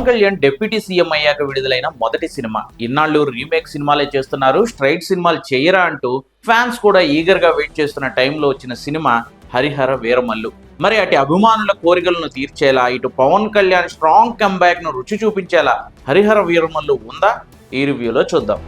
Pawan Kalyan deputy CM అయ్యాక విడుదలైన మొదటి సినిమా. ఇన్నాళ్ళు రీమేక్ సినిమాలే చేస్తున్నారు స్ట్రైట్ సినిమాలు చేయరా అంటూ ఫ్యాన్స్ కూడా ఈగర్గా వెయిట్ చేస్తున్న టైంలో వచ్చిన సినిమా హరిహర వీరమల్లు. మరి అటు అభిమానుల కోరికలను తీర్చేలా ఇటు పవన్ కళ్యాణ్ స్ట్రాంగ్ కంబ్యాక్ను రుచి చూపించేలా హరిహర వీరమల్లు ఉందా? ఈ రివ్యూలో చూద్దాం.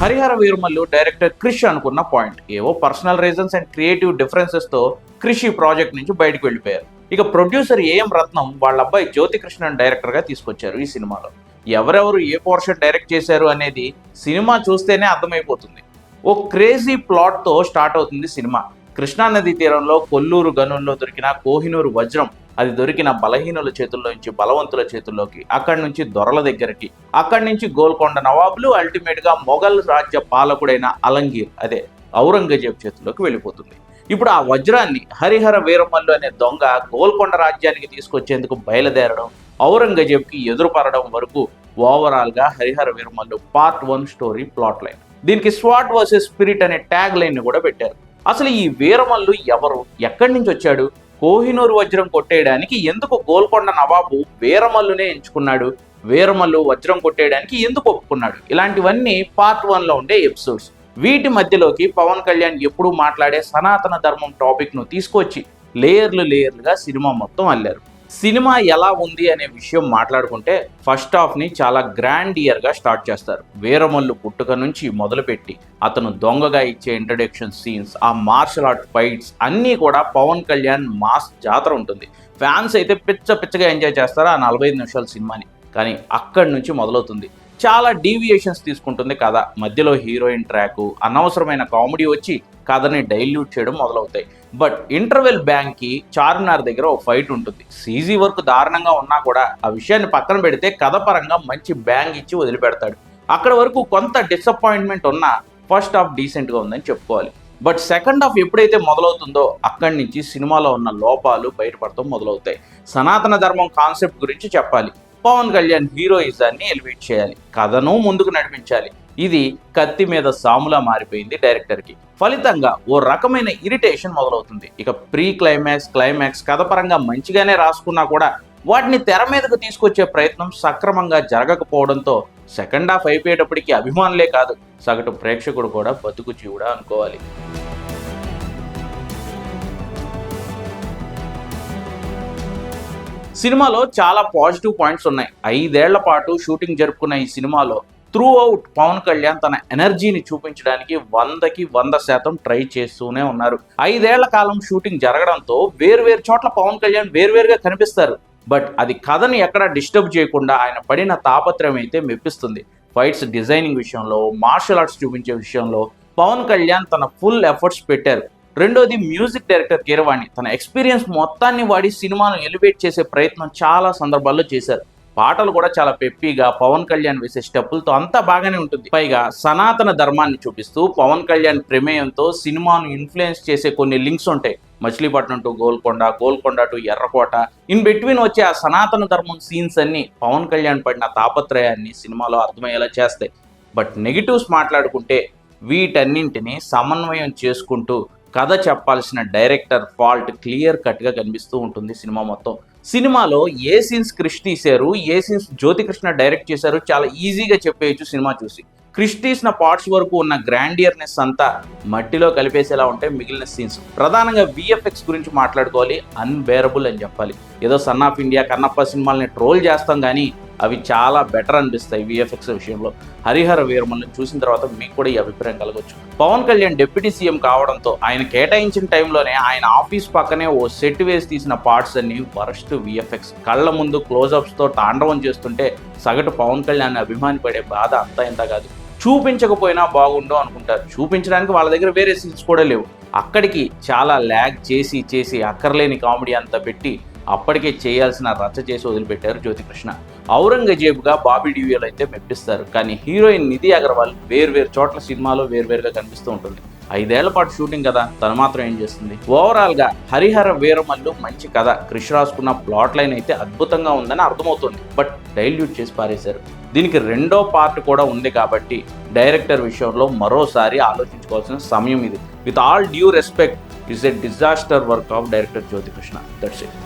హరిహర వీరుమల్లు డైరెక్టర్ క్రిష్ అనుకున్న పాయింట్. ఏవో పర్సనల్ రీజన్స్ అండ్ క్రియేటివ్ డిఫరెన్సెస్తో క్రిష్ ఈ ప్రాజెక్ట్ నుంచి బయటకు వెళ్ళిపోయారు. ఇక ప్రొడ్యూసర్ ఏఎం రత్నం వాళ్ళ అబ్బాయి జ్యోతికృష్ణన్ డైరెక్టర్గా తీసుకొచ్చారు ఈ సినిమాలో. ఎవరెవరు ఏ పోర్షన్ డైరెక్ట్ చేశారు అనేది సినిమా చూస్తేనే అర్థమైపోతుంది. ఓ క్రేజీ ప్లాట్తో స్టార్ట్ అవుతుంది సినిమా. కృష్ణానది తీరంలో కొల్లూరు గనుల్లో దొరికిన కోహినూరు వజ్రం అది దొరికిన బలహీనుల చేతుల్లో నుంచి బలవంతుల చేతుల్లోకి అక్కడి నుంచి దొరల దగ్గరికి అక్కడి నుంచి గోల్కొండ నవాబులు అల్టిమేట్గా మొఘల్ రాజ్య పాలకుడైన అలంగీర్ అదే ఔరంగజేబ్ చేతుల్లోకి వెళ్ళిపోతుంది. ఇప్పుడు ఆ వజ్రాన్ని హరిహర వీరమల్లు అనే దొంగ గోల్కొండ రాజ్యానికి తీసుకొచ్చేందుకు బయలుదేరడం ఔరంగజేబ్కి ఎదురుపడడం వరకు ఓవరాల్గా Harihara Veeramallu part one story plot line దీనికి స్వాట్ వర్సెస్ స్పిరిట్ అనే ట్యాగ్ లైన్ని కూడా పెట్టారు. అసలు ఈ వీరమల్లు ఎవరు? ఎక్కడి నుంచి వచ్చాడు? కోహినూరు వజ్రం కొట్టేయడానికి ఎందుకు గోల్కొండ నవాబు వీరమల్లునే ఎంచుకున్నాడు? వీరమల్లు వజ్రం కొట్టేయడానికి ఎందుకు ఒప్పుకున్నాడు? ఇలాంటివన్నీ పార్ట్ వన్లో ఉండే ఎపిసోడ్స్ వీటి మధ్యలోకి పవన్ కళ్యాణ్ ఎప్పుడూ మాట్లాడే సనాతన ధర్మం టాపిక్ను తీసుకొచ్చి లేయర్లు లేయర్లుగా సినిమా మొత్తం అల్లారు. సినిమా ఎలా ఉంది అనే విషయం మాట్లాడుకుంటే ఫస్ట్ హాఫ్ని చాలా గ్రాండ్ ఇయర్గా స్టార్ట్ చేస్తారు. వీరమల్లు పుట్టుక నుంచి మొదలుపెట్టి అతను దొంగగా ఇచ్చే ఇంట్రడక్షన్ సీన్స్ ఆ మార్షల్ ఆర్ట్ ఫైట్స్ అన్నీ కూడా పవన్ కళ్యాణ్ మాస్ జాతర ఉంటుంది. ఫ్యాన్స్ అయితే పిచ్చ పిచ్చగా ఎంజాయ్ చేస్తారు ఆ నలభై ఐదు నిమిషాల సినిమాని. కానీ అక్కడి నుంచి మొదలవుతుంది. చాలా డీవియేషన్స్ తీసుకుంటుంది కథ. మధ్యలో హీరోయిన్ ట్రాకు అనవసరమైన కామెడీ వచ్చి కథని డైల్యూట్ చేయడం మొదలవుతాయి. బట్ ఇంటర్వెల్ బ్యాంక్కి చార్మినార్ దగ్గర ఒక ఫైట్ ఉంటుంది. సీజీ వర్క్ దారుణంగా ఉన్నా కూడా ఆ విషయాన్ని పక్కన పెడితే కథ పరంగా మంచి బ్యాంగ్ ఇచ్చి వదిలిపెడతాడు. అక్కడ వరకు కొంత డిసప్పాయింట్మెంట్ ఉన్నా ఫస్ట్ హాఫ్ డీసెంట్గా ఉందని చెప్పుకోవాలి. బట్ సెకండ్ హాఫ్ ఎప్పుడైతే మొదలవుతుందో అక్కడి నుంచి సినిమాలో ఉన్న లోపాలు బయటపడటం మొదలవుతాయి. సనాతన ధర్మం కాన్సెప్ట్ గురించి చెప్పాలి. పవన్ కళ్యాణ్ హీరోయిజాన్ని ఎలివేట్ చేయాలి. కథను ముందుకు నడిపించాలి. ఇది కత్తి మీద సాములా మారిపోయింది డైరెక్టర్కి. ఫలితంగా ఓ రకమైన ఇరిటేషన్ మొదలవుతుంది. ఇక ప్రీ క్లైమాక్స్ క్లైమాక్స్ కథ పరంగా మంచిగానే రాసుకున్నా కూడా వాటిని తెర మీదకు తీసుకొచ్చే ప్రయత్నం సక్రమంగా జరగకపోవడంతో సెకండ్ హాఫ్ అయిపోయేటప్పటికి అభిమానులే కాదు సగటు ప్రేక్షకుడు కూడా బతుకు జీవుడా అనుకోవాలి. సినిమాలో చాలా పాజిటివ్ పాయింట్స్ ఉన్నాయి. ఐదేళ్ళ పాటు షూటింగ్ జరుపుకున్న ఈ సినిమాలో త్రూ అవుట్ పవన్ కళ్యాణ్ తన ఎనర్జీని చూపించడానికి వందకి వంద శాతం ట్రై చేస్తూనే ఉన్నారు. ఐదేళ్ళ కాలం షూటింగ్ జరగడంతో వేర్వేరు చోట్ల పవన్ కళ్యాణ్ వేర్వేరుగా కనిపిస్తారు. బట్ అది కథని ఎక్కడ డిస్టర్బ్ చేయకుండా ఆయన పడిన తాపత్రయం అయితే మెప్పిస్తుంది. ఫైట్స్ డిజైనింగ్ విషయంలో మార్షల్ ఆర్ట్స్ చూపించే విషయంలో పవన్ కళ్యాణ్ తన ఫుల్ ఎఫర్ట్స్ పెట్టారు. రెండోది మ్యూజిక్ డైరెక్టర్ కీరవాణి. తన ఎక్స్పీరియన్స్ మొత్తాన్ని వాడి సినిమాను ఎలివేట్ చేసే ప్రయత్నం చాలా సందర్భాల్లో చేశారు. పాటలు కూడా చాలా పెప్పీగా పవన్ కళ్యాణ్ వేసే స్టెప్పులతో అంతా బాగానే ఉంటుంది. పైగా సనాతన ధర్మాన్ని చూపిస్తూ పవన్ కళ్యాణ్ ప్రమేయంతో సినిమాను ఇన్ఫ్లుయెన్స్ చేసే కొన్ని లింక్స్ ఉంటాయి. మచిలీపట్నం టు గోల్కొండ గోల్కొండ టు ఎర్రకోట. ఇన్ బిట్వీన్ వచ్చే ఆ సనాతన ధర్మం సీన్స్ అన్ని పవన్ కళ్యాణ్ పడిన తాపత్రయాన్ని సినిమాలో అర్థమయ్యేలా చేస్తాయి. బట్ నెగిటివ్స్ మాట్లాడుకుంటే వీటన్నింటినీ సమన్వయం చేసుకుంటూ కథ చెప్పాల్సిన డైరెక్టర్ ఫాల్ట్ క్లియర్ కట్గా కనిపిస్తూ ఉంటుంది సినిమా మొత్తం. సినిమాలో ఏ సీన్స్ క్రిష్ తీశారు ఏ సీన్స్ జ్యోతికృష్ణ డైరెక్ట్ చేశారు చాలా ఈజీగా చెప్పేయచ్చు సినిమా చూసి. క్రిష్ తీసిన పార్ట్స్ వరకు ఉన్న గ్రాండియర్నెస్ అంతా మట్టిలో కలిపేసేలా ఉంటే మిగిలిన సీన్స్. ప్రధానంగా విఎఫ్ఎక్స్ గురించి మాట్లాడుకోవాలి అన్బేరబుల్ అని చెప్పాలి. ఏదో సన్ ఆఫ్ ఇండియా కన్నప్ప సినిమాల్ని ట్రోల్ చేస్తాం కానీ అవి చాలా బెటర్ అనిపిస్తాయి విఎఫ్ఎక్స్ విషయంలో. హరిహర వీరమల్ని చూసిన తర్వాత మీకు కూడా ఈ అభిప్రాయం కలగవచ్చు పవన్ కళ్యాణ్ డిప్యూటీ సీఎం కావడంతో ఆయన కేటాయించిన టైంలోనే ఆయన ఆఫీస్ పక్కనే ఓ సెట్ వేసి తీసిన పార్ట్స్ అన్ని వరస్ట్ విఎఫ్ఎక్స్ కళ్ళ ముందు క్లోజప్స్తో తాండవం చేస్తుంటే సగటు పవన్ కళ్యాణ్ అభిమాని పడే బాధ అంతా ఇంత కాదు. చూపించకపోయినా బాగుండు అనుకుంటారు. చూపించడానికి వాళ్ళ దగ్గర వేరే సీన్స్ కూడా లేవు. అక్కడికి చాలా ల్యాగ్ చేసి చేసి అక్కర్లేని కామెడీ అంతా పెట్టి అప్పటికే చేయాల్సిన రచ్చ చేసి వదిలిపెట్టారు జ్యోతికృష్ణ. ఔరంగజేబుగా బాబీ డివియల్ అయితే మెప్పిస్తారు. కానీ హీరోయిన్ నిధి అగర్వాల్ వేర్వేరు చోట్ల సినిమాలో వేర్వేరుగా కనిపిస్తూ ఉంటుంది. ఐదేళ్ళ పాటు షూటింగ్ కదా తను మాత్రం ఏం చేస్తుంది? ఓవరాల్గా హరిహర వీరమల్లు మంచి కథ. క్రిష్ రాసుకున్న ప్లాట్ లైన్ అయితే అద్భుతంగా ఉందని అర్థమవుతుంది. బట్ డైల్యూట్ చేసి పారేశారు. దీనికి రెండో పార్ట్ కూడా ఉంది కాబట్టి డైరెక్టర్ విషయంలో మరోసారి ఆలోచించుకోవాల్సిన సమయం ఇది. With all due respect is a disaster work of director Jyothikrishna. That's it